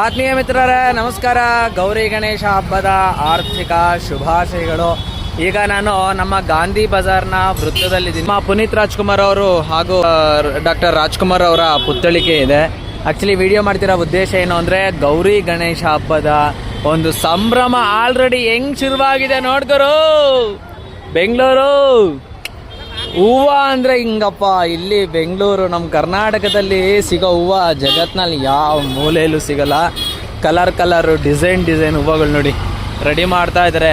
ಆತ್ಮೀಯ ಮಿತ್ರರೇ, ನಮಸ್ಕಾರ. ಗೌರಿ ಗಣೇಶ ಹಬ್ಬದ ಆರ್ಥಿಕ ಶುಭಾಶಯಗಳು. ಈಗ ನಾನು ನಮ್ಮ ಗಾಂಧಿ ಬಜಾರ್ನ ವೃತ್ತದಲ್ಲಿದ್ದೀನಿ. ನಮ್ಮ ಪುನೀತ್ ರಾಜ್ಕುಮಾರ್ ಅವರು ಹಾಗೂ ಡಾಕ್ಟರ್ ರಾಜ್ಕುಮಾರ್ ಅವರ ಪುತ್ಥಳಿಕೆ ಇದೆ. ಆಕ್ಚುಲಿ ವಿಡಿಯೋ ಮಾಡ್ತಿರೋ ಉದ್ದೇಶ ಏನು ಅಂದರೆ, ಗೌರಿ ಗಣೇಶ ಹಬ್ಬದ ಒಂದು ಸಂಭ್ರಮ ಆಲ್ರೆಡಿ ಹೆಂಗ್ ಶುರುವಾಗಿದೆ ನೋಡ್ಕರು. ಬೆಂಗಳೂರು. ಹೂವ ಅಂದ್ರೆ ಹಿಂಗಪ್ಪ, ಇಲ್ಲಿ ಬೆಂಗಳೂರು ನಮ್ಮ ಕರ್ನಾಟಕದಲ್ಲಿ ಸಿಗೋ ಹೂವ ಜಗತ್ನಲ್ಲಿ ಯಾವ ಮೂಲೆಯಲ್ಲೂ ಸಿಗಲ್ಲ. ಕಲರ್ ಕಲರ್ ಡಿಸೈನ್ ಡಿಸೈನ್ ಹೂವುಗಳು ನೋಡಿ. ರೆಡಿ ಮಾಡ್ತಾ ಇದ್ದಾರೆ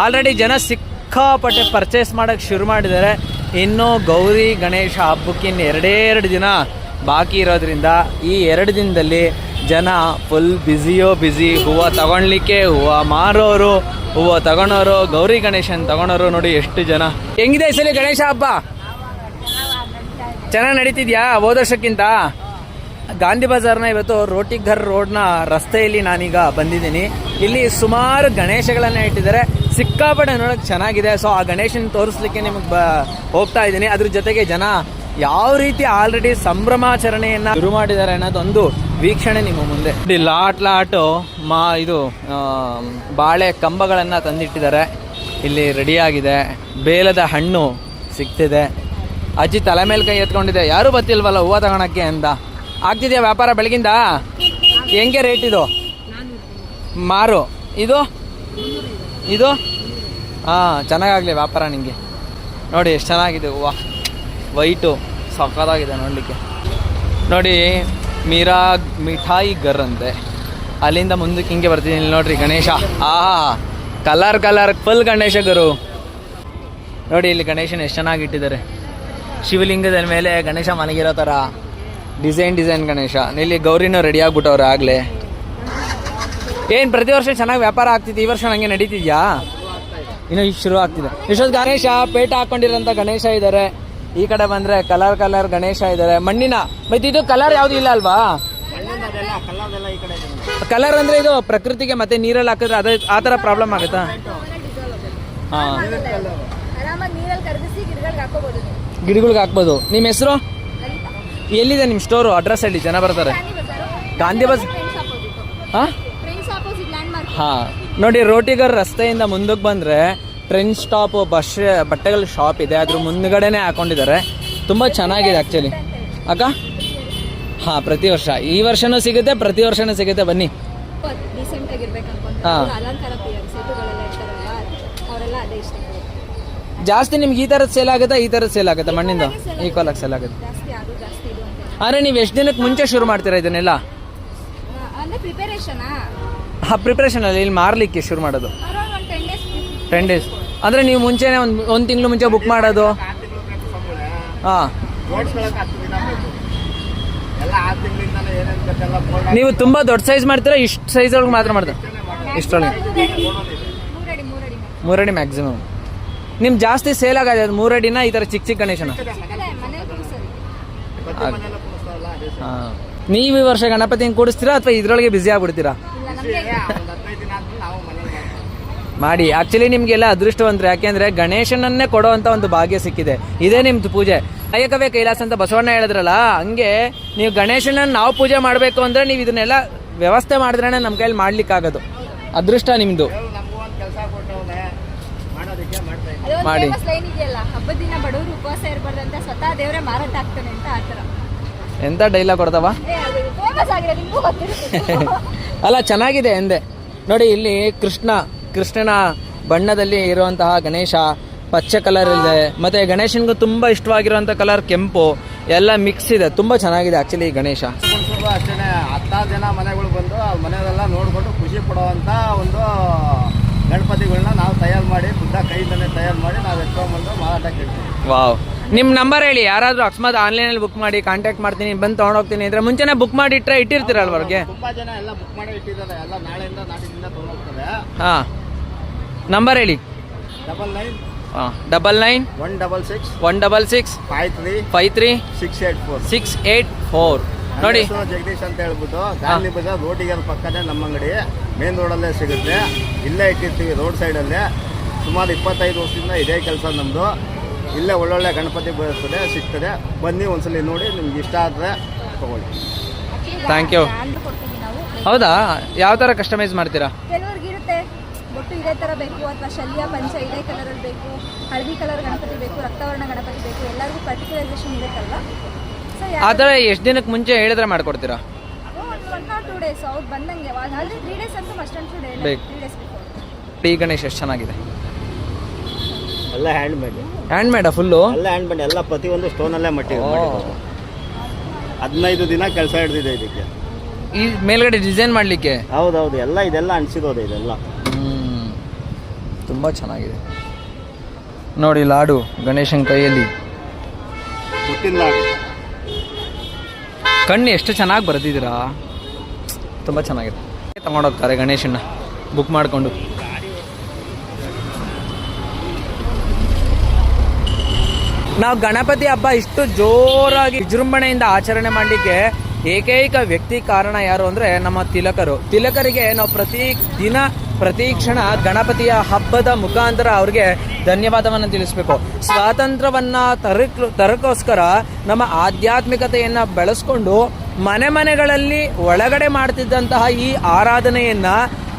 ಆಲ್ರೆಡಿ ಜನ ಸಿಕ್ಕಾಪಟ್ಟೆ ಪರ್ಚೇಸ್ ಮಾಡೋಕ್ಕೆ ಶುರು ಮಾಡಿದ್ದಾರೆ. ಇನ್ನು ಗೌರಿ ಗಣೇಶ ಹಬ್ಬಕ್ಕೆ ಇನ್ನು ಎರಡು ದಿನ ಬಾಕಿ ಇರೋದ್ರಿಂದ ಈ ಎರಡು ದಿನದಲ್ಲಿ ಜನ ಫುಲ್ ಬ್ಯುಸಿಯೋ ಬ್ಯುಸಿ ಹೂವು ತಗೊಳ್ಲಿಕ್ಕೆ ಹೂವು ಮಾರೋರು, ಹೂವು ತಗೊಳೋರು, ಗೌರಿ ಗಣೇಶನ್ ತಗೊಳೋರು ನೋಡಿ ಎಷ್ಟು ಜನ. ಹೆಂಗಿದೆ ಸರಿ ಗಣೇಶ ಹಬ್ಬ? ಚೆನ್ನಾಗಿ ನಡೀತಿದ್ಯಾ ಹೋದ ವರ್ಷಕ್ಕಿಂತ? ಗಾಂಧಿ ಬಜಾರ್ನ ಇವತ್ತು ರೋಟಿಘರ್ ರೋಡ್ನ ರಸ್ತೆಯಲ್ಲಿ ನಾನೀಗ ಬಂದಿದ್ದೀನಿ. ಇಲ್ಲಿ ಸುಮಾರು ಗಣೇಶಗಳನ್ನ ಇಟ್ಟಿದ್ದಾರೆ. ಸಿಕ್ಕಾಪಟ್ಟೆ ನೋಡಕ್ ಚೆನ್ನಾಗಿದೆ. ಸೊ ಆ ಗಣೇಶನ್ ತೋರಿಸ್ಲಿಕ್ಕೆ ನಿಮಗೆ ಹೋಗ್ತಾ ಇದ್ದೀನಿ. ಅದ್ರ ಜೊತೆಗೆ ಜನ ಯಾವ ರೀತಿ ಆಲ್ರೆಡಿ ಸಂಭ್ರಮಾಚರಣೆಯನ್ನ ಶುರು ಮಾಡಿದ್ದಾರೆ ಅನ್ನೋದೊಂದು ವೀಕ್ಷಣೆ ನಿಮ್ಮ ಮುಂದೆ. ಇಲ್ಲಿ ಲಾಟ್ ಲಾಟು ಮಾ ಇದು ಬಾಳೆ ಕಂಬಗಳನ್ನು ತಂದಿಟ್ಟಿದ್ದಾರೆ. ಇಲ್ಲಿ ರೆಡಿಯಾಗಿದೆ ಬೇಲದ ಹಣ್ಣು ಸಿಗ್ತಿದೆ. ಅಜ್ಜಿ ತಲೆ ಮೇಲೆ ಕೈ ಎತ್ಕೊಂಡಿದೆ. ಯಾರು ಬತ್ತಿಲ್ವಲ್ಲ ಹೂವು ತಗೊಳಕ್ಕೆ ಅಂತ. ಆಗ್ತಿದೆಯಾ ವ್ಯಾಪಾರ ಬೆಳಗಿಂದ? ಹೆಂಗೆ ರೇಟ್ ಇದು? ಮಾರು. ಇದು? ಇದು? ಹಾಂ ಚೆನ್ನಾಗಾಗಲಿ ವ್ಯಾಪಾರ ನಿಮಗೆ ನೋಡಿ, ಎಷ್ಟು ಚೆನ್ನಾಗಿದೆ ಹೂವು. ವೈಟು ಸಕ್ಕತ್ತಾಗಿದೆ ನೋಡಲಿಕ್ಕೆ. ನೋಡಿ, ಮೀರಾ ಮಿಠಾಯಿ ಗರ್ ಅಂತೆ. ಅಲ್ಲಿಂದ ಮುಂದಕ್ಕೆ ಹಿಂಗೆ ಬರ್ತಿದ್ದೀನಿ ನೋಡ್ರಿ ಗಣೇಶ. ಆಹಾ, ಕಲರ್ ಕಲರ್ ಫುಲ್ ಗಣೇಶ ಗರು ನೋಡಿ, ಇಲ್ಲಿ ಗಣೇಶನ ಎಷ್ಟು ಚೆನ್ನಾಗಿ ಇಟ್ಟಿದ್ದಾರೆ. ಶಿವಲಿಂಗದ ಮೇಲೆ ಗಣೇಶ ಮನೆಗಿರೋ ಥರ ಡಿಸೈನ್ ಡಿಸೈನ್ ಗಣೇಶ. ಇಲ್ಲಿ ಗೌರಿನೂ ರೆಡಿ ಆಗ್ಬಿಟ್ಟವ್ರೆ ಆಗಲೇ. ಏನು, ಪ್ರತಿ ವರ್ಷ ಚೆನ್ನಾಗಿ ವ್ಯಾಪಾರ ಆಗ್ತಿತ್ತು ಈ ವರ್ಷ ನನಗೆ ನಡೀತಿದ್ಯಾ? ಇನ್ನು ಈಗ ಶುರು ಆಗ್ತಿದೆ. ಇಷ್ಟೊಂದು ಗಣೇಶ, ಪೇಟ ಹಾಕೊಂಡಿರೋಂಥ ಗಣೇಶ ಇದ್ದಾರೆ. ಈ ಕಡೆ ಬಂದ್ರೆ ಕಲರ್ ಕಲರ್ ಗಣೇಶ ಇದ್ದಾರೆ ಮಣ್ಣಿನ ಮತ್ತೆ ಇದು ಕಲರ್ ಯಾವುದು ಇಲ್ಲ ಅಲ್ವಾ? ಕಲರ್ ಅಂದ್ರೆ ಇದು ಪ್ರಕೃತಿಗೆ ಮತ್ತೆ ನೀರಲ್ಲಿ ಹಾಕಿದ್ರೆ ಅದೇ ಆ ಥರ ಪ್ರಾಬ್ಲಮ್ ಆಗುತ್ತಾ? ಹಾಂ. ಗಿಡಗಳಿಗೆ ಹಾಕ್ಬೋದು. ನಿಮ್ಮ ಹೆಸರು? ಎಲ್ಲಿದೆ ನಿಮ್ಮ ಸ್ಟೋರು ಅಡ್ರೆಸ್ ಹೇಳಿ ಜನ ಬರ್ತಾರೆ. ಗಾಂಧಿ ಬಸ್ ಹಾ? ಹಾಂ. ನೋಡಿ ರೋಟಿಗರ್ ರಸ್ತೆಯಿಂದ ಮುಂದಕ್ಕೆ ಬಂದರೆ ಟ್ರೆಂಡ್ ಸ್ಟಾಪ್ ಬಸ್ ಬಟ್ಟೆಗಳ ಶಾಪ್ ಇದೆ. ಅದ್ರ ಮುಂದ್ಗಡೆನೆ ಹಾಕೊಂಡಿದ್ದಾರೆ. ತುಂಬ ಚೆನ್ನಾಗಿದೆ ಆ್ಯಕ್ಚುಲಿ ಅಕ್ಕ? ಹಾಂ ಪ್ರತಿ ವರ್ಷ. ಈ ವರ್ಷನೂ ಸಿಗುತ್ತೆ ಪ್ರತಿ ವರ್ಷನೂ ಸಿಗುತ್ತೆ. ಬನ್ನಿ. ಹಾ. ಜಾಸ್ತಿ ನಿಮ್ಗೆ ಈ ಥರದ್ದು ಸೇಲ್ ಆಗುತ್ತಾ ಈ ಥರದ್ದು ಸೇಲ್ ಆಗುತ್ತೆ? ಮಣ್ಣಿಂದ? ಈಕ್ವಲ್ ಆಗಿ ಸೇಲ್ ಆಗುತ್ತೆ. ಜಾಸ್ತಿ ಅದು ಜಾಸ್ತಿ ಇದು ಅಂತ. ಆದರೆ ನೀವು ಎಷ್ಟು ದಿನಕ್ಕೆ ಮುಂಚೆ ಶುರು ಮಾಡ್ತೀರಾ ಇದನ್ನೆಲ್ಲ? ಅಂದ್ರೆ ಹಾಂ ಪ್ರಿಪ್ರೇಷನಲ್ಲಿ ಇಲ್ಲಿ ಮಾರಲಿಕ್ಕೆ ಶುರು ಮಾಡೋದು. ಟೆನ್ ಡೇಸ್ ಅಂದರೆ ನೀವು ಮುಂಚೆನೇ ಒಂದು ಒಂದು ತಿಂಗಳು ಮುಂಚೆ ಬುಕ್ ಮಾಡೋದು? ಹಾಂ. ನೀವು ತುಂಬ ದೊಡ್ಡ ಸೈಜ್ ಮಾಡ್ತೀರಾ? ಇಷ್ಟು ಸೈಜ್ ಒಳಗೆ ಮಾತ್ರ ಮಾಡ್ತಾರೆ? ಇಷ್ಟೊಳಗೆ ಮೂರಡಿ ಮ್ಯಾಕ್ಸಿಮಮ್ ನಿಮ್ ಜಾಸ್ತಿ ಸೇಲ್ ಆಗೋದು ಮೂರಡಿನ ಈ ಥರ ಚಿಕ್ಕ ಚಿಕ್ಕ ಗಣೇಶನ? ನೀವು ಈ ವರ್ಷ ಗಣಪತಿನ ಕೂಡಿಸ್ತೀರಾ ಅಥವಾ ಇದ್ರೊಳಗೆ ಬ್ಯುಸಿ ಆಗ್ಬಿಡ್ತೀರಾ ಇಲ್ಲ ನಮಗೆ ಒಂದು ಹದಿನೈದು ದಿನ ಆದ್ಮೇಲೆ ನಾವು ಮನೇಲಿ ಮಾಡ್ತೀವಿ ಮಾಡಿ. ಆಕ್ಚುಲಿ ನಿಮ್ಗೆಲ್ಲ ಅದೃಷ್ಟವಂತರು. ಯಾಕೆಂದ್ರೆ ಗಣೇಶನನ್ನೇ ಕೊಡೋವಂಥ ಒಂದು ಭಾಗ್ಯ ಸಿಕ್ಕಿದೆ. ಇದೇ ನಿಮ್ದು ಪೂಜೆ. ಕಾಯಕವೇ ಕೈಲಾಸ ಅಂತ ಬಸವಣ್ಣ ಹೇಳಿದ್ರಲ್ಲ ಹಂಗೆ ನೀವು ಗಣೇಶನನ್ನ ನಾವು ಪೂಜೆ ಮಾಡಬೇಕು ಅಂದ್ರೆ ನೀವು ಇದನ್ನೆಲ್ಲ ವ್ಯವಸ್ಥೆ ಮಾಡಿದ್ರೇನೆ ನಮ್ಮ ಕೈಯಲ್ಲಿ ಮಾಡ್ಲಿಕ್ಕಾಗೋದು. ಅದೃಷ್ಟ ಅದೊಂದು ಮಾಡಿ. ಎಂತ ಡೈಲಾಗ್ ಕೊಡ್ತಾವ ಅಲ್ಲ ಚೆನ್ನಾಗಿದೆ ಎಂದೆ. ನೋಡಿ ಇಲ್ಲಿ ಕೃಷ್ಣ ಕೃಷ್ಣನ ಬಣ್ಣದಲ್ಲಿ ಇರುವಂತಹ ಗಣೇಶ ಪಚ್ಚೆ ಕಲರ್ ಇದೆ ಮತ್ತೆ ಗಣೇಶನ್ಗೂ ತುಂಬಾ ಇಷ್ಟವಾಗಿರುವಂಥ ಕಲರ್ ಕೆಂಪು ಎಲ್ಲ ಮಿಕ್ಸ್ ಇದೆ. ತುಂಬಾ ಚೆನ್ನಾಗಿದೆ ಆಕ್ಚುಲಿ ಈ ಗಣೇಶ. ಅಷ್ಟೇ ಹತ್ತಾರು ಜನ ಮನೆಗಳು ಬಂದು ಆ ಮನೆಯೆಲ್ಲ ನೋಡ್ಕೊಂಡು ಖುಷಿ ಪಡುವಂಥ ಒಂದು ಗಣಪತಿಗಳನ್ನ ನಾವು ತಯಾರು ಮಾಡಿ ಬುದ್ಧ ಕೈಯಿಂದಲೇ ತಯಾರು ಮಾಡಿ ನಾವು ಎತ್ಕೊಂಡ್ಬಂದು ಮಾರಾಟಕ್ಕೆ ಇಡ್ತೀವಿ. ವಾವ್. ನಿಮ್ಮ ನಂಬರ್ ಹೇಳಿ ಯಾರಾದ್ರೂ ಅಕಸ್ಮಾತ್ ಆನ್ಲೈನಲ್ಲಿ ಬುಕ್ ಮಾಡಿ ಕಾಂಟ್ಯಾಕ್ಟ್ ಮಾಡ್ತೀನಿ ಬಂದು ತೊಗೊಂಡೋಗ್ತೀನಿ ಅಂದ್ರೆ ಮುಂಚೆನೇ ಬುಕ್ ಮಾಡಿ ಇಟ್ಟರೆ ಇಟ್ಟಿರ್ತೀರಲ್ವರ್ಗೆ ತುಂಬಾ ಜನ ಎಲ್ಲ ಬುಕ್ ಮಾಡಿ ಇಟ್ಟಿದ್ದಾರೆ ಎಲ್ಲ ನಾಳೆಯಿಂದ ನಾಡಿದಿಂದ ತೊಗೊಂಡೋಗ್ತಾರೆ. ಹಾಂ. ನಂಬರ್ ಹೇಳಿ. ಡಬಲ್ ನೈನ್ ಹಾಂ double nine one double six one double six five three five three six eight four. Six eight four. ನೋಡಿ. ಜಗದೀಶ್ ಅಂತ ಹೇಳ್ಬಿಟ್ಟು ಗಾಂಧಿ ಬಜಾರ್ ರೋಟಿಗೆ ಪಕ್ಕನೇ ನಮ್ಮ ಅಂಗಡಿ. ಮೇನ್ ರೋಡಲ್ಲೇ ಸಿಗುತ್ತೆ. ಇಲ್ಲೇ ಇಟ್ಟಿರ್ತೀವಿ ರೋಡ್ ಸೈಡಲ್ಲೇ. ಸುಮಾರು ಇಪ್ಪತ್ತೈದು ವರ್ಷದಿಂದ ಇದೇ ಕೆಲಸ ನಮ್ಮದು ಇಲ್ಲೇ ಒಳ್ಳೊಳ್ಳೆ ಗಣಪತಿ ಬರ್ತದೆ ಸಿಗ್ತದೆ. ಬನ್ನಿ ಒಂದ್ಸಲಿ ನೋಡಿ ನಿಮ್ಗೆ ಇಷ್ಟ ಆದರೆ ತಗೊಳ್ಳಿ. ಥ್ಯಾಂಕ್ ಯು ಹೌದಾ? ಯಾವ ಥರ ಕಸ್ಟಮೈಸ್ ಮಾಡ್ತೀರಾ? ಕೆಲವ್ರಿಗೆ ಇರುತ್ತೆ. ಬೊಟ್ಟು ಇದೇ ಥರ ಬೇಕು ಅಥವಾ ಶಲ್ಯ ಪಂಚ ಇದೇ ಕಲರಲ್ಲಿ ಬೇಕು ಹಳದಿ ಕಲರ್ ಗಣಪತಿ ಬೇಕು ರಕ್ತವರ್ಣ ಗಣಪತಿ ಬೇಕು ಎಲ್ಲರಿಗೂ ಪರ್ಟಿಕ್ಯುಲೈಸೇಷನ್ ಇರುತ್ತಲ್ವ? ಸೊ ಆ ಥರ ಎಷ್ಟು ದಿನಕ್ಕೆ ಮುಂಚೆ ಹೇಳಿದ್ರೆ ಮಾಡ್ಕೊಡ್ತೀರಾ? ಒಂದು ಒನ್ ಟೂ ಡೇಸ್ ಅವ್ರು ಬಂದಂಗೆ. ಅಲ್ಲಿ ತ್ರೀ ಡೇಸ್ ಅಂತೂ ಮಸ್ಟ್ ಅಂಡ್ ಟೂ ಡೇ ಬೇಕು. ತ್ರೀ ಡೇಸ್ ಬಿಫೋರ್ ಟೀ ಗಣೇಶ್ ಎಷ್ಟು ಚೆನ್ನಾಗಿದೆ. ಎಲ್ಲ ಹ್ಯಾಂಡ್ ಮೇಡ್ ಹ್ಯಾಂಡ್ ಮೇಡ ಫುಲ್ಲು ಎಲ್ಲ ಹ್ಯಾಂಡ್ ಮೇಡ್ ಎಲ್ಲ ಪ್ರತಿಯೊಂದು ಸ್ಟೋನಲ್ಲೇ ಮಟ್ಟಿ. ಹದಿನೈದು ದಿನ ಕೆಲಸ ಹಿಡಿದಿದೆ ಇದಕ್ಕೆ. ಈ ಮೇಲ್ಗಡೆ ಡಿಸೈನ್ ಮಾಡಲಿಕ್ಕೆ? ಹೌದೌದು ಎಲ್ಲ ಇದೆಲ್ಲ ಅನ್ಸಿರೋದು ಇದೆಲ್ಲ. ತುಂಬ ಚೆನ್ನಾಗಿದೆ. ನೋಡಿ ಲಾಡು ಗಣೇಶನ ಕೈಯಲ್ಲಿ. ಹುಟ್ಟಿನ ನಾಡು ಕಣ್ಣು ಎಷ್ಟು ಚೆನ್ನಾಗಿ ಬರೆದಿದ್ದೀರಾ? ತುಂಬ ಚೆನ್ನಾಗಿದೆ. ತಗೊಂಡೋಗ್ತಾರೆ ಗಣೇಶನ್ನ. ಬುಕ್ ಮಾಡಿಕೊಂಡು. ನಾವು ಗಣಪತಿ ಹಬ್ಬ ಇಷ್ಟು ಜೋರಾಗಿ ವಿಜೃಂಭಣೆಯಿಂದ ಆಚರಣೆ ಮಾಡಲಿಕ್ಕೆ ಏಕೈಕ ವ್ಯಕ್ತಿ ಕಾರಣ ಯಾರು ಅಂದರೆ ನಮ್ಮ ತಿಲಕರು. ತಿಲಕರಿಗೆ ನಾವು ಪ್ರತಿ ದಿನ, ಪ್ರತಿ ಕ್ಷಣ ಗಣಪತಿಯ ಹಬ್ಬದ ಮುಖಾಂತರ ಅವ್ರಿಗೆ ಧನ್ಯವಾದವನ್ನು ತಿಳಿಸ್ಬೇಕು. ಸ್ವಾತಂತ್ರ್ಯವನ್ನ ತರಕ್ ತರಕ್ಕೋಸ್ಕರ ನಮ್ಮ ಆಧ್ಯಾತ್ಮಿಕತೆಯನ್ನ ಬೆಳೆಸ್ಕೊಂಡು ಮನೆ ಮನೆಗಳಲ್ಲಿ ಒಳಗಡೆ ಮಾಡ್ತಿದ್ದಂತಹ ಈ ಆರಾಧನೆಯನ್ನ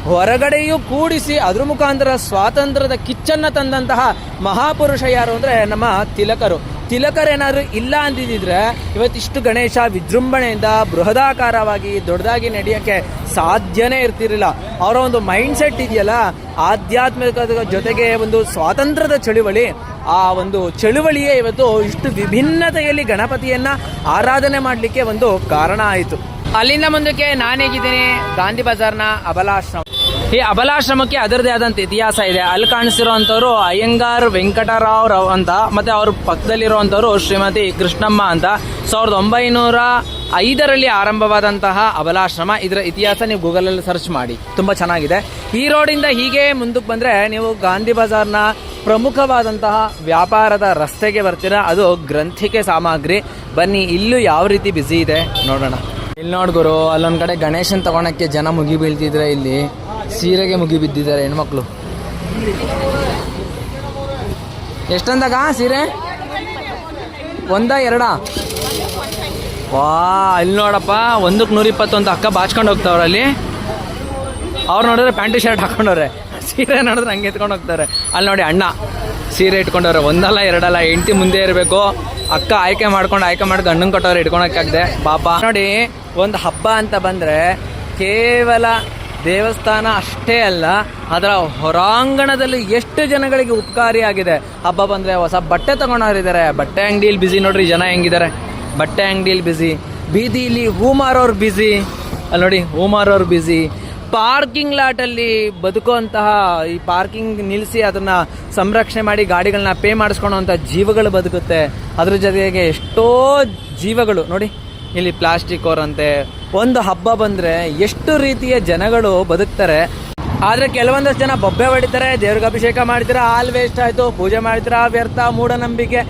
ಹೊರಗಡೆಯೂ ಕೂಡಿಸಿ ಅದ್ರ ಮುಖಾಂತರ ಸ್ವಾತಂತ್ರ್ಯದ ಕಿಚ್ಚನ್ನು ತಂದಂತಹ ಮಹಾಪುರುಷ ಯಾರು ಅಂದ್ರೆ ನಮ್ಮ ತಿಲಕರು. ತಿಲಕರೇನಾದ್ರು ಇಲ್ಲ ಅಂದಿದ್ದಿದ್ರೆ ಇವತ್ತಿಷ್ಟು ಗಣೇಶ ವಿಜೃಂಭಣೆಯಿಂದ ಬೃಹದಾಕಾರವಾಗಿ ದೊಡ್ಡದಾಗಿ ನಡೆಯೋಕ್ಕೆ ಸಾಧ್ಯನೇ ಇರ್ತಿರಲಿಲ್ಲ. ಅವರ ಒಂದು ಮೈಂಡ್ ಸೆಟ್ ಇದೆಯಲ್ಲ ಆಧ್ಯಾತ್ಮಿಕದ ಜೊತೆಗೆ ಒಂದು ಸ್ವಾತಂತ್ರ್ಯದ ಚಳುವಳಿ, ಆ ಒಂದು ಚಳುವಳಿಯೇ ಇವತ್ತು ಇಷ್ಟು ವಿಭಿನ್ನತೆಯಲ್ಲಿ ಗಣಪತಿಯನ್ನ ಆರಾಧನೆ ಮಾಡಲಿಕ್ಕೆ ಒಂದು ಕಾರಣ ಆಯಿತು. ಅಲ್ಲಿಂದ ಮುಂದಕ್ಕೆ ನಾನೇಗಿದ್ದೀನಿ ಗಾಂಧಿ ಬಜಾರ್ನ ಅಬಲಾಶ್ರಮ. ಈ ಅಬಲಾಶ್ರಮಕ್ಕೆ ಅದರದೇ ಆದಂತ ಇತಿಹಾಸ ಇದೆ. ಅಲ್ಲಿ ಕಾಣಿಸಿರುವಂತವ್ರು ಅಯ್ಯಂಗಾರ್ ವೆಂಕಟರಾವ್ ರಾವ್ ಅಂತ, ಮತ್ತೆ ಅವ್ರ ಪಕ್ಕದಲ್ಲಿರುವಂತವ್ರು ಶ್ರೀಮತಿ ಕೃಷ್ಣಮ್ಮ ಅಂತ. ಸಾವಿರದ ಒಂಬೈನೂರ ಐದರಲ್ಲಿ ಆರಂಭವಾದಂತಹ ಅಬಲಾಶ್ರಮ. ಇದರ ಇತಿಹಾಸ ನೀವು ಗೂಗಲಲ್ಲಿ ಸರ್ಚ್ ಮಾಡಿ. ತುಂಬಾ ಚೆನ್ನಾಗಿದೆ. ಈ ರೋಡಿಂದ ಹೀಗೆ ಮುಂದಕ್ಕೆ ಬಂದ್ರೆ ನೀವು ಗಾಂಧಿ ಬಜಾರ್ನ ಪ್ರಮುಖವಾದಂತಹ ವ್ಯಾಪಾರದ ರಸ್ತೆಗೆ ಬರ್ತೀರಾ? ಅದು ಗ್ರಂಥಿಕೆ ಸಾಮಗ್ರಿ. ಬನ್ನಿ, ಇಲ್ಲೂ ಯಾವ ರೀತಿ ಬ್ಯುಸಿ ಇದೆ ನೋಡೋಣ. ಇಲ್ಲಿ ನೋಡ್ಗುರು ಅಲ್ಲೊಂದ್ ಕಡೆ ಗಣೇಶನ್ ತಗೊಳಕ್ಕೆ ಜನ ಮುಗಿ ಬೀಳ್ತಿದ್ರೆ ಇಲ್ಲಿ. ಸೀರೆಗೆ ಮುಗಿ ಬಿದ್ದಿದ್ದಾರೆ ಹೆಣ್ಮಕ್ಳು. ಎಷ್ಟಂದಾಗ ಸೀರೆ? ಒಂದ ಎರಡ? ವಾ, ಇಲ್ಲಿ ನೋಡಪ್ಪ, ಒಂದಕ್ಕೆ ನೂರ ಇಪ್ಪತ್ತೊಂದು ಅಕ್ಕ ಬಾಚ್ಕೊಂಡು ಹೋಗ್ತಾವ್ರ ಅಲ್ಲಿ. ಅವ್ರು ನೋಡಿದ್ರೆ ಪ್ಯಾಂಟ್, ಶರ್ಟ್ ಹಾಕೊಂಡವ್ರೆ. ಸೀರೆ ನೋಡಿದ್ರೆ ಹಂಗೆ ಎತ್ಕೊಂಡು ಹೋಗ್ತಾರೆ. ಅಲ್ಲಿ ನೋಡಿ ಅಣ್ಣ, ಸೀರೆ ಇಟ್ಕೊಂಡವ್ರೆ. ಒಂದಲ್ಲ, ಎರಡಲ್ಲ ಎಂಟಿ ಮುಂದೆ ಇರಬೇಕು. ಅಕ್ಕ ಆಯ್ಕೆ ಮಾಡ್ಕೊಂಡು ಆಯ್ಕೆ ಮಾಡಿ ಗಂಡನ್ ಕೊಟ್ಟವ್ರೆ, ಇಟ್ಕೊಳಕ್ಕಾಗದೆ. ಪಾಪ. ನೋಡಿ, ಒಂದು ಹಬ್ಬ ಅಂತ ಬಂದ್ರೆ ಕೇವಲ ದೇವಸ್ಥಾನ ಅಷ್ಟೇ ಅಲ್ಲ, ಅದರ ಹೊರಾಂಗಣದಲ್ಲಿ ಎಷ್ಟು ಜನಗಳಿಗೆ ಉಪಕಾರಿಯಾಗಿದೆ. ಹಬ್ಬ ಬಂದರೆ ಹೊಸ ಬಟ್ಟೆ ತಗೊಂಡವ್ರಿದ್ದಾರೆ ಬಟ್ಟೆ ಅಂಗಡಿಯಲ್ಲಿ ಬಿಸಿ ನೋಡ್ರಿ, ಜನ ಹೆಂಗಿದ್ದಾರೆ ಬಟ್ಟೆ ಅಂಗಡಿಯಲ್ಲಿ ಬಿಸಿ ಬೀದಿಲಿ ಹೂ ಮಾರೋರು ಬಿಸಿ ಅಲ್ಲಿ ನೋಡಿ, ಹೂ ಮಾರೋರು ಬಿಸಿ ಪಾರ್ಕಿಂಗ್ ಲಾಟಲ್ಲಿ ಬದುಕುವಂತಹ ಈ ಪಾರ್ಕಿಂಗ್ ನಿಲ್ಲಿಸಿ ಅದನ್ನ ಸಂರಕ್ಷಣೆ ಮಾಡಿ ಗಾಡಿಗಳನ್ನ ಪೇ ಮಾಡಿಸ್ಕೊಳೋವಂಥ ಜೀವಗಳು ಬದುಕುತ್ತೆ. ಅದ್ರ ಜೊತೆಗೆ ಎಷ್ಟೋ ಜೀವಗಳು, ನೋಡಿ. ಇಲ್ಲಿ ಪ್ಲಾಸ್ಟಿಕ್ ಅವರಂತೆ. ಒಂದು ಹಬ್ಬ ಬಂದ್ರೆ ಎಷ್ಟು ರೀತಿಯ ಜನಗಳು ಬದುಕ್ತಾರೆ. ಆದರೆ ಕೆಲವೊಂದಷ್ಟು ಜನ ಬೊಬ್ಬೆ ಹೊಡಿತಾರೆ ದೇವ್ರಿಗೆ ಅಭಿಷೇಕ ಮಾಡ್ತೀರಾ, ಹಾಲ್ ವೇಸ್ಟ್ ಆಯ್ತು, ಪೂಜೆ ಮಾಡ್ತೀರಾ, ವ್ಯರ್ಥ, ಮೂಢನಂಬಿಕೆ,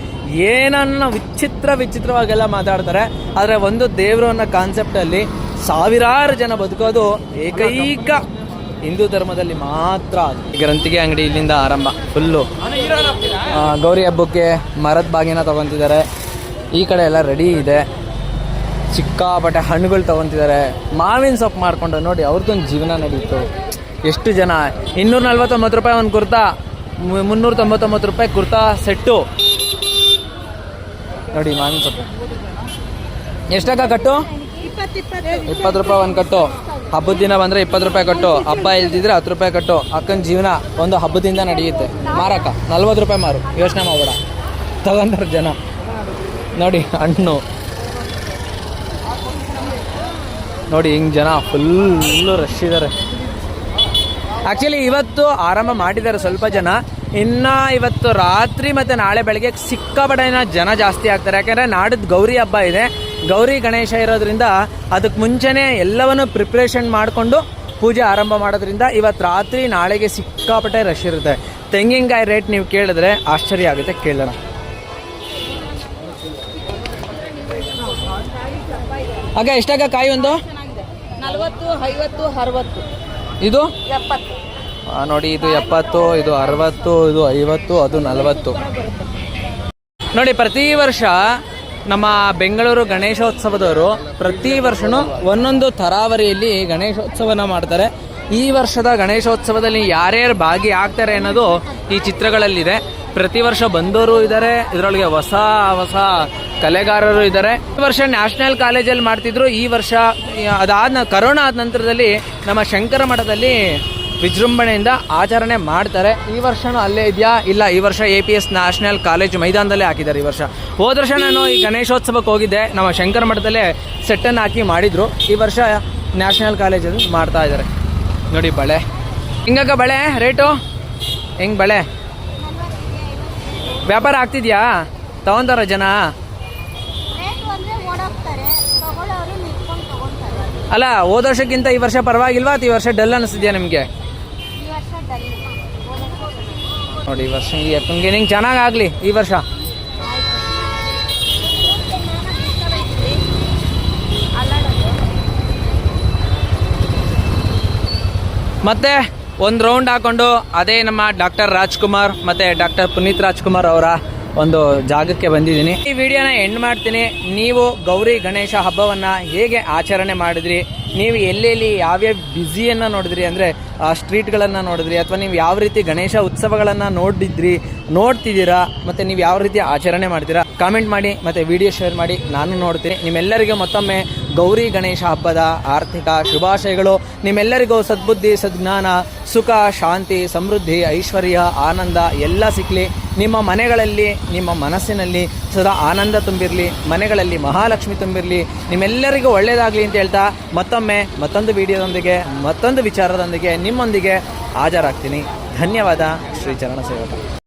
ಏನನ್ನ ವಿಚಿತ್ರ ವಿಚಿತ್ರವಾಗೆಲ್ಲ ಮಾತಾಡ್ತಾರೆ. ಆದರೆ ಒಂದು ದೇವರು ಅನ್ನೋ ಕಾನ್ಸೆಪ್ಟ್ ಅಲ್ಲಿ ಸಾವಿರಾರು ಜನ ಬದುಕೋದು ಏಕೈಕ ಹಿಂದೂ ಧರ್ಮದಲ್ಲಿ ಮಾತ್ರ ಗ್ರಂಥಿಗೆ ಅಂಗಡಿ ಇಲ್ಲಿಂದ ಆರಂಭ ಫುಲ್ಲು ಗೌರಿ ಹಬ್ಬಕ್ಕೆ ಮರದ ಬಾಗಿನ ತಗೊಂತಿದ್ದಾರೆ. ಈ ಕಡೆ ಎಲ್ಲ ರೆಡಿ ಇದೆ. ಸಿಕ್ಕಾಪಟ್ಟೆ ಹಣ್ಣುಗಳು ತಗೊತಿದ್ದಾರೆ ಮಾವಿನ ಸೊಪ್ಪು ಮಾಡ್ಕೊಂಡು ನೋಡಿ ಅವ್ರದ್ದೊಂದು ಜೀವನ ನಡೀತು. ಎಷ್ಟು ಜನ? ಇನ್ನೂರ ನಲ್ವತ್ತೊಂಬತ್ತು ರೂಪಾಯಿ ಒಂದು ಕುರ್ತಾ ಮುನ್ನೂರ ತೊಂಬತ್ತೊಂಬತ್ತು ರೂಪಾಯಿ ಕುರ್ತಾ ಸೆಟ್ಟು. ನೋಡಿ, ಮಾವಿನ ಸೊಪ್ಪು. ಎಷ್ಟಕ್ಕ ಕಟ್ಟು? ಇಪ್ಪತ್ತು ರೂಪಾಯಿ ಒಂದು ಕಟ್ಟು. ಹಬ್ಬದ ದಿನ ಬಂದರೆ ಇಪ್ಪತ್ತು ರೂಪಾಯಿ ಕಟ್ಟು. ಹಬ್ಬ ಇಲ್ದಿದ್ರೆ ಹತ್ತು ರೂಪಾಯಿ ಕಟ್ಟು. ಅಕ್ಕನ ಜೀವನ ಒಂದು ಹಬ್ಬದಿಂದ ನಡೆಯುತ್ತೆ. ಮಾರಕ್ಕ, ನಲ್ವತ್ತು ರೂಪಾಯಿ ಮಾರು. ಯೋಚನೆ ಮಾಡಬೇಡ. ತಗೊಂಡ್ರೆ ಜನ. ನೋಡಿ, ಹಣ್ಣು. ನೋಡಿ, ಹಿಂಗೆ ಜನ ಫುಲ್ಲು ರಶ್ ಇದ್ದಾರೆ ಆ್ಯಕ್ಚುಲಿ ಇವತ್ತು ಆರಂಭ ಮಾಡಿದ್ದಾರೆ ಸ್ವಲ್ಪ ಜನ. ಇನ್ನು ಇವತ್ತು ರಾತ್ರಿ ಮತ್ತು ನಾಳೆ ಬೆಳಗ್ಗೆ ಸಿಕ್ಕಾಪಟ್ಟೆನ ಜನ ಜಾಸ್ತಿ ಆಗ್ತಾರೆ. ಯಾಕೆಂದರೆ ನಾಡಿದ್ದು ಗೌರಿ ಹಬ್ಬ ಇದೆ. ಗೌರಿ ಗಣೇಶ ಇರೋದ್ರಿಂದ ಅದಕ್ಕೆ ಮುಂಚೆನೇ ಎಲ್ಲವನ್ನು ಪ್ರಿಪ್ರೇಷನ್ ಮಾಡಿಕೊಂಡು ಪೂಜೆ ಆರಂಭ ಮಾಡೋದ್ರಿಂದ ಇವತ್ತು ರಾತ್ರಿ ನಾಳೆಗೆ ಸಿಕ್ಕಾಪಟ್ಟೆ ರಶ್ ಇರುತ್ತೆ. ತೆಂಗಿನಕಾಯಿ ರೇಟ್ ನೀವು ಕೇಳಿದ್ರೆ ಆಶ್ಚರ್ಯ ಆಗುತ್ತೆ, ಕೇಳೋಣ. ಹಾಗೆ, ಎಷ್ಟಾಗ ಕಾಯಿ ಒಂದು? ನಲವತ್ತು ಐವತ್ತು ಅರವತ್ತು. ಇದು? ಎಪ್ಪತ್ತು. ನೋಡಿ ಇದು ಎಪ್ಪತ್ತು ಇದು ಅರವತ್ತು ಇದು ಐವತ್ತು ಅದು ನಲವತ್ತು. ನೋಡಿ ಪ್ರತಿ ವರ್ಷ ನಮ್ಮ ಬೆಂಗಳೂರು ಗಣೇಶೋತ್ಸವದವರು ಪ್ರತಿ ವರ್ಷನೂ ಒಂದೊಂದು ತರಾವರಿಯಲ್ಲಿ ಗಣೇಶೋತ್ಸವನ ಮಾಡ್ತಾರೆ. ಈ ವರ್ಷದ ಗಣೇಶೋತ್ಸವದಲ್ಲಿ ಯಾರ್ಯಾರು ಭಾಗಿಯಾಗ್ತಾರೆ ಅನ್ನೋದು ಈ ಚಿತ್ರಗಳಲ್ಲಿದೆ. ಪ್ರತಿ ವರ್ಷ ಬಂದವರು ಇದ್ದಾರೆ. ಇದರೊಳಗೆ ಹೊಸ ಹೊಸ ಕಲೆಗಾರರು ಇದ್ದಾರೆ. ಈ ವರ್ಷ ನ್ಯಾಷನಲ್ ಕಾಲೇಜಲ್ಲಿ ಮಾಡ್ತಿದ್ರು. ಈ ವರ್ಷ ಅದಾದ ಕರೋನಾ ಆದ ನಂತರದಲ್ಲಿ ನಮ್ಮ ಶಂಕರ ಮಠದಲ್ಲಿ ವಿಜೃಂಭಣೆಯಿಂದ ಆಚರಣೆ ಮಾಡ್ತಾರೆ. ಈ ವರ್ಷನೂ ಅಲ್ಲೇ ಇದೆಯಾ? ಇಲ್ಲ, ಈ ವರ್ಷ A P S national college ಮೈದಾನದಲ್ಲೇ ಹಾಕಿದ್ದಾರೆ ಈ ವರ್ಷ. ಹೋದ ವರ್ಷ ನಾನು ಈ ಗಣೇಶೋತ್ಸವಕ್ಕೆ ಹೋಗಿದ್ದೆ. ನಮ್ಮ ಶಂಕರ ಮಠದಲ್ಲೇ ಸೆಟ್ಟನ್ನು ಹಾಕಿ ಮಾಡಿದ್ರು. ಈ ವರ್ಷ ನ್ಯಾಷನಲ್ ಕಾಲೇಜಲ್ಲಿ ಮಾಡ್ತಾ ಇದ್ದಾರೆ. ನೋಡಿ ಬಳೆ. ಹಿಂಗಾಗ ಬಳೆ, ರೇಟು? ಹೆಂಗೆ ಬಳೆ? ವ್ಯಾಪಾರ ಆಗ್ತಿದ್ಯಾ? ತಗೊಂತಾರ ಜನ? ಅಲ್ಲ ಹೋದ ವರ್ಷಕ್ಕಿಂತ ಈ ವರ್ಷ ಪರವಾಗಿಲ್ವಾ ಅಥವಾ ಈ ವರ್ಷ ಡಲ್ ಅನಿಸ್ತಿದ್ಯಾ ನಿಮಗೆ? ನೋಡಿ ಈ ವರ್ಷ ಈ ಅಕ್ಕಂಗೆ ನಿಂಗೆ ಚೆನ್ನಾಗಾಗಲಿ ಈ ವರ್ಷ. ಮತ್ತೆ ಒಂದು ರೌಂಡ್ ಹಾಕೊಂಡು ಅದೇ ನಮ್ಮ ಡಾಕ್ಟರ್ ರಾಜ್ಕುಮಾರ್ ಮತ್ತೆ ಡಾಕ್ಟರ್ ಪುನೀತ್ ರಾಜ್ಕುಮಾರ್ ಅವರ ಒಂದು ಜಾಗಕ್ಕೆ ಬಂದಿದ್ದೀನಿ. ಈ ವಿಡಿಯೋನ ಎಂಡ್ ಮಾಡ್ತೀನಿ. ನೀವು ಗೌರಿ ಗಣೇಶ ಹಬ್ಬವನ್ನ ಹೇಗೆ ಆಚರಣೆ ಮಾಡಿದ್ರಿ? ನೀವು ಎಲ್ಲೆಲ್ಲಿ ಯಾವ್ಯಾವ ಬ್ಯುಸಿಯನ್ನು ನೋಡಿದ್ರಿ? ಅಂದರೆ ಸ್ಟ್ರೀಟ್ಗಳನ್ನು ನೋಡಿದ್ರಿ? ಅಥವಾ ನೀವು ಯಾವ ರೀತಿ ಗಣೇಶ ಉತ್ಸವಗಳನ್ನು ನೋಡಿದ್ರಿ? ನೋಡ್ತಿದ್ದೀರಾ? ಮತ್ತು ನೀವು ಯಾವ ರೀತಿ ಆಚರಣೆ ಮಾಡ್ತೀರಾ? ಕಾಮೆಂಟ್ ಮಾಡಿ, ಮತ್ತು ವಿಡಿಯೋ ಶೇರ್ ಮಾಡಿ, ನಾನು ನೋಡ್ತೀನಿ. ನಿಮ್ಮೆಲ್ಲರಿಗೂ ಮತ್ತೊಮ್ಮೆ ಗೌರಿ ಗಣೇಶ ಹಬ್ಬದ ಆರ್ಥಿಕ ಶುಭಾಶಯಗಳು. ನಿಮ್ಮೆಲ್ಲರಿಗೂ ಸದ್ಬುದ್ಧಿ, ಸದ್ಜ್ಞಾನ, ಸುಖ, ಶಾಂತಿ, ಸಮೃದ್ಧಿ, ಐಶ್ವರ್ಯ, ಆನಂದ ಎಲ್ಲ ಸಿಕ್ಕಲಿ ನಿಮ್ಮ ಮನೆಗಳಲ್ಲಿ, ನಿಮ್ಮ ಮನಸ್ಸಿನಲ್ಲಿ ಸದಾ ಆನಂದ ತುಂಬಿರಲಿ, ಮನೆಗಳಲ್ಲಿ ಮಹಾಲಕ್ಷ್ಮಿ ತುಂಬಿರಲಿ. ನಿಮ್ಮೆಲ್ಲರಿಗೂ ಒಳ್ಳೆಯದಾಗಲಿ ಅಂತ ಹೇಳ್ತಾ ಮತ್ತೊಮ್ಮೆ ಮತ್ತೊಂದು ವಿಡಿಯೋದೊಂದಿಗೆ, ಮತ್ತೊಂದು ವಿಚಾರದೊಂದಿಗೆ ನಿಮ್ಮೊಂದಿಗೆ ಹಾಜರಾಗ್ತೀನಿ. ಧನ್ಯವಾದ, ಶ್ರೀ ಚರಣ ಸೇವಕ.